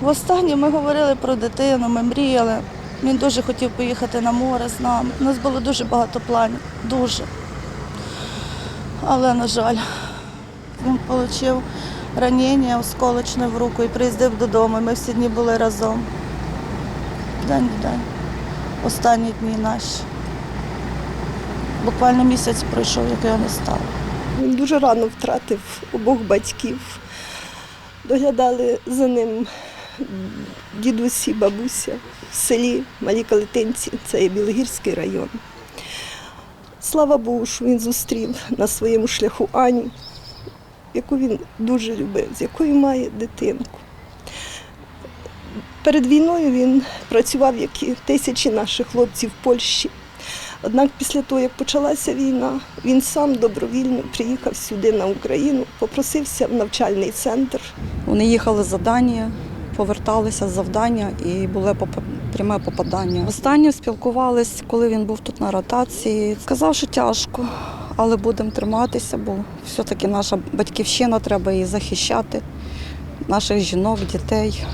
Востаннє ми говорили про дитину, ми мріяли. Він дуже хотів поїхати на море з нами. У нас було дуже багато планів, дуже. Але, на жаль, він отримав ранення осколочне в руку і приїздив додому. Ми всі дні були разом. День в день. Останні дні наші. Буквально місяць пройшов, як його не стало. Він дуже рано втратив обох батьків. Доглядали за ним дідусі, бабуся в селі Малі Калитинці, це є Білогірський район. Слава Богу, що він зустрів на своєму шляху Аню, яку він дуже любив, з якою має дитинку. Перед війною він працював, як і тисячі наших хлопців в Польщі. Однак після того, як почалася війна, він сам добровільно приїхав сюди на Україну, попросився в навчальний центр. Вони їхали з завдання, поверталися з завдання і поп- пряме попадання. Останнє спілкувались, коли він був тут на ротації. Сказав, що тяжко, але будемо триматися, бо все-таки наша батьківщина треба її захищати, наших жінок, дітей.